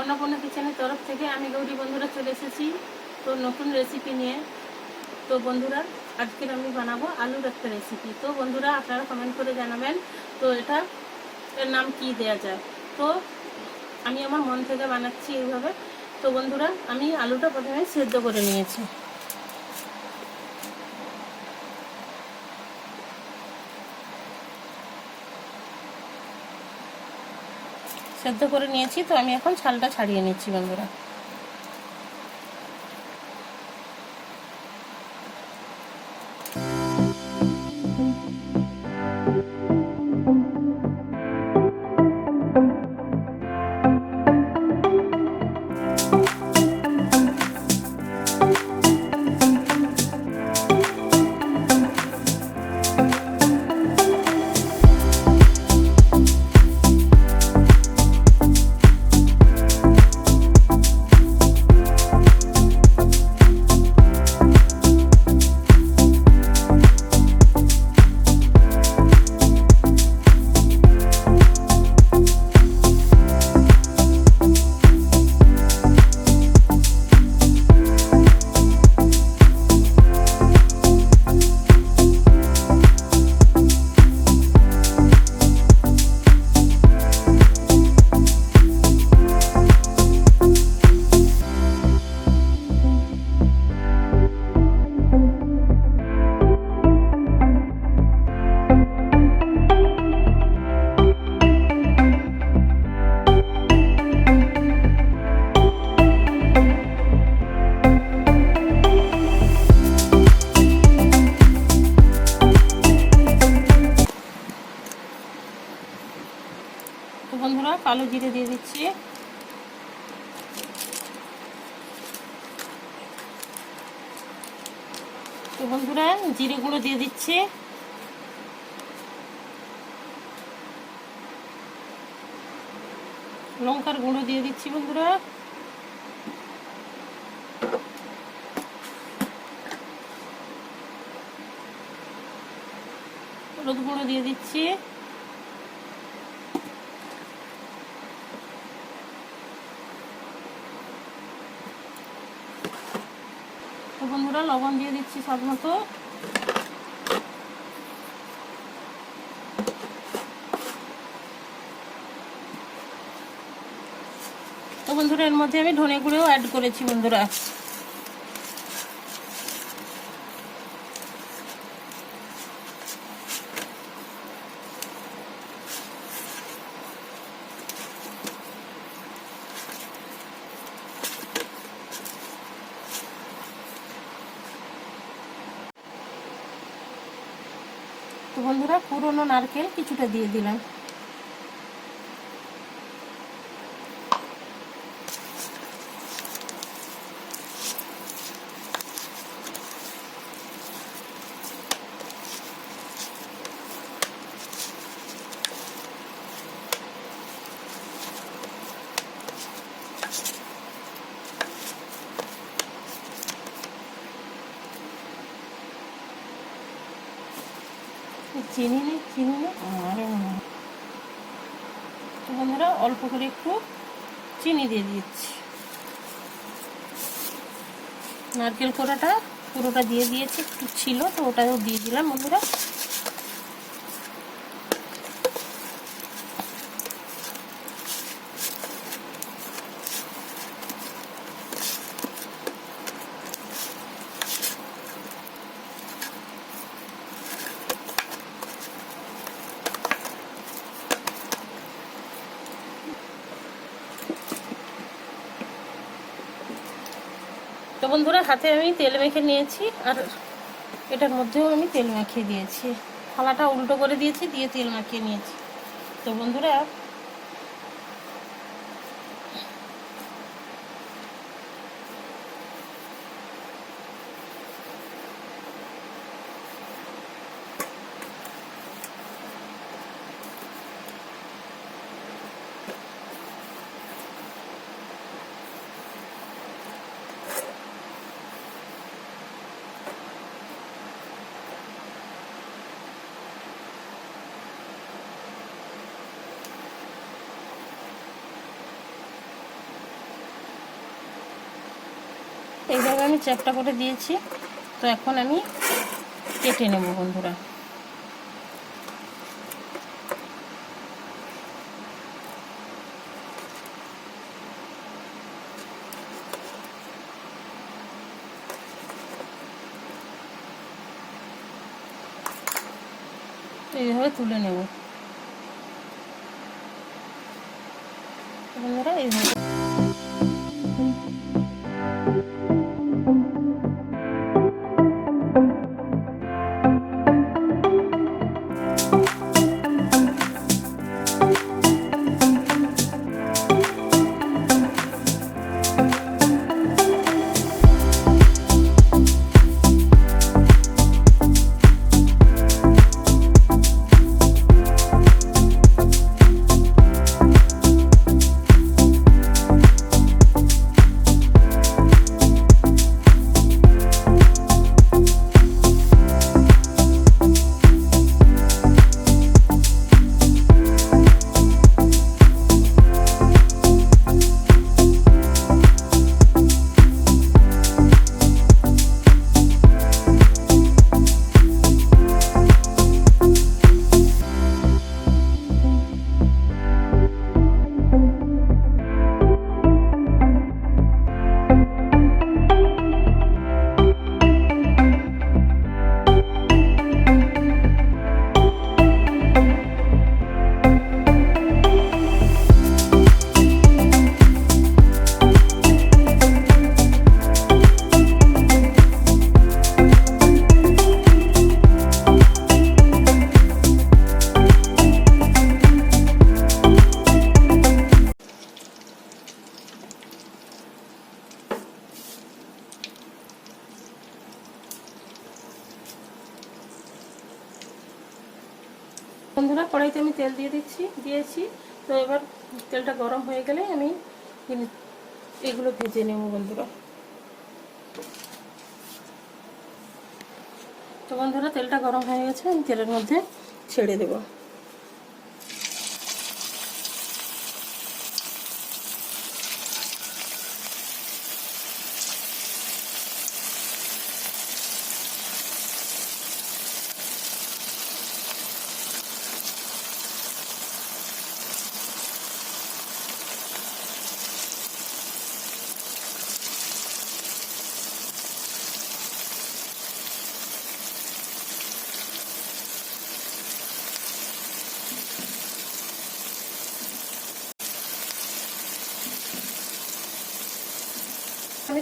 অন্নপূর্ণা কিচেনের তরফ থেকে আমি গৌরী বন্ধুরা চলে এসেছি। তো নতুন রেসিপি নিয়ে। তো বন্ধুরা, আজকের আমি বানাবো আলুর একটা রেসিপি তো বন্ধুরা, আপনারা কমেন্ট করে জানাবেন, তো এটা এর নাম কি দেয়া যায়? তো আমি আমার মন থেকে বানাচ্ছি এইভাবে। তো বন্ধুরা, আমি আলুটা প্রথমে সেদ্ধ করে নিয়েছি। সেদ্ধ করে নিয়েছি তো আমি এখন ছালটা ছাড়িয়ে নিচ্ছি বন্ধুরা। জিরে দিয়ে দিচ্ছি। তো বন্ধুরা জিরে গুঁড়ো দিয়ে দিচ্ছি। লঙ্কার গুঁড়ো দিয়ে দিচ্ছি বন্ধুরা। হলুদ গুঁড়ো দিয়ে দিচ্ছি। বন্ধুরা লবণ দিয়ে দিচ্ছি সাধারণত মতো। তো বন্ধুরা, এর মধ্যে আমি ধনে গুঁড়েও অ্যাড করেছি বন্ধুরা। পুরনো নারকেল কিছুটা দিয়ে দিলাম। চিনি নেই চিনি নেই আরে তো বন্ধুরা অল্প করে একটু চিনি দিয়ে দিচ্ছি। নারকেল কোড়াটা পুরোটা দিয়ে দিয়েছি একটু ছিল তো ওটাও দিয়ে দিলাম বন্ধুরা। তো বন্ধুরা, হাতে আমি তেল মেখে নিয়েছি, আর এটার মধ্যেও আমি তেল মাখিয়ে দিয়েছি। থালাটা উল্টো করে দিয়েছি, দিয়ে তেল মাখিয়ে নিয়েছি। তো বন্ধুরা এইভাবে আমি চ্যাপটা করে দিয়েছি। তো এখন আমি কেটে নেব বন্ধুরা। এইভাবে তুলে নেব। বন্ধুরা, এইভাবে Bye. বন্ধুরা, কড়াইতে আমি তেল দিয়ে দিচ্ছি, দিয়েছি। তো এবার তেলটা গরম হয়ে গেলে আমি এগুলো ভেজে নেব বন্ধুরা। তো বন্ধুরা, তেলটা গরম হয়ে গেছে, আমি তেলের মধ্যে ছেড়ে দেব।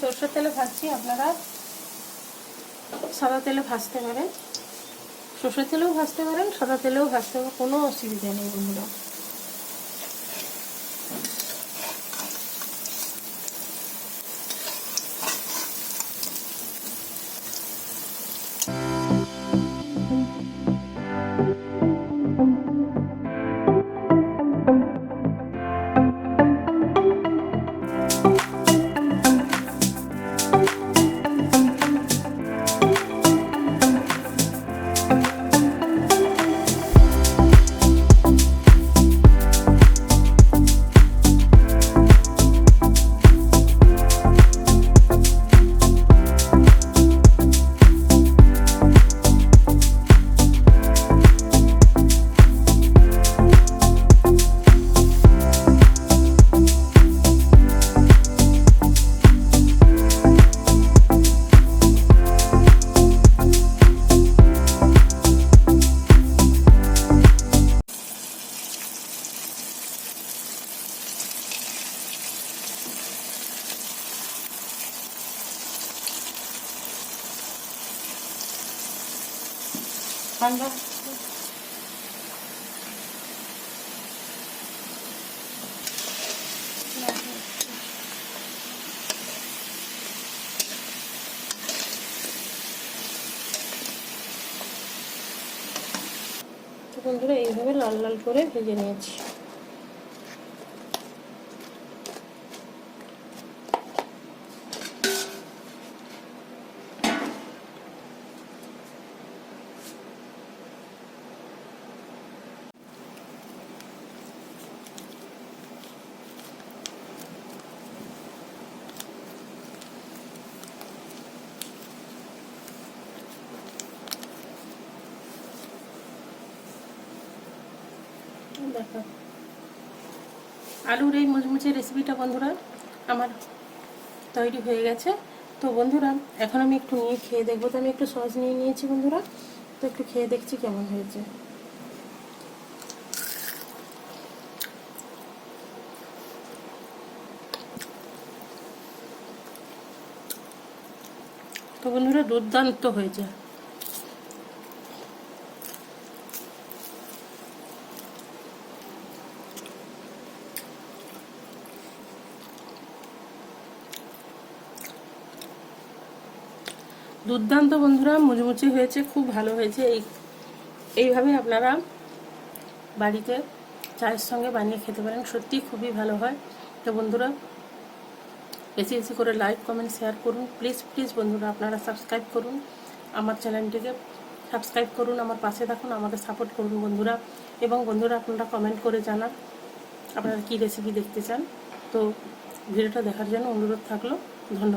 সরষের তেলে ভাজছি, আপনারা সাদা তেলে ভাজতে পারেন। সরষের তেলেও ভাজতে পারেন, সাদা তেলেও ভাজতে পারেন, কোনো অসুবিধা নেই বন্ধুরা। ঠান্ডা বন্ধুরা এইভাবে লাল লাল করে ভেজে নিয়েছি। দেখো। আলুর এই মুচমুচে রেসিপিটা বন্ধুরা, আমার তৈরি হয়ে গেছে। তো বন্ধুরা, এখন আমি একটু নিয়ে খেয়ে দেখব। তো আমি একটু সস নিয়ে নিয়েছি বন্ধুরা। তো একটু খেয়ে দেখছি কেমন হয়েছে। তো বন্ধুরা, দুর্দান্ত হয়েছে। দুর্দান্ত বন্ধুরা মুচমুচে হয়েছে, খুব ভালো হয়েছে। এই, এইভাবে আপনারা বাড়িতে চায়ের সঙ্গে বানিয়ে খেতে পারেন সত্যি খুবই ভালো হয়। তো বন্ধুরা, বেশি বেশি করে লাইক কমেন্ট শেয়ার করুন। প্লিজ প্লিজ বন্ধুরা, আপনারা সাবস্ক্রাইব করুন। আমার চ্যানেলটিকে সাবস্ক্রাইব করুন, আমার পাশে থাকুন, আমাকে সাপোর্ট করুন বন্ধুরা। এবং বন্ধুরা, আপনারা কমেন্ট করে জানান, আপনারা কী রেসিপি দেখতে চান। তো ভিডিওটা দেখার জন্য অনুরোধ থাকল। ধন্যবাদ।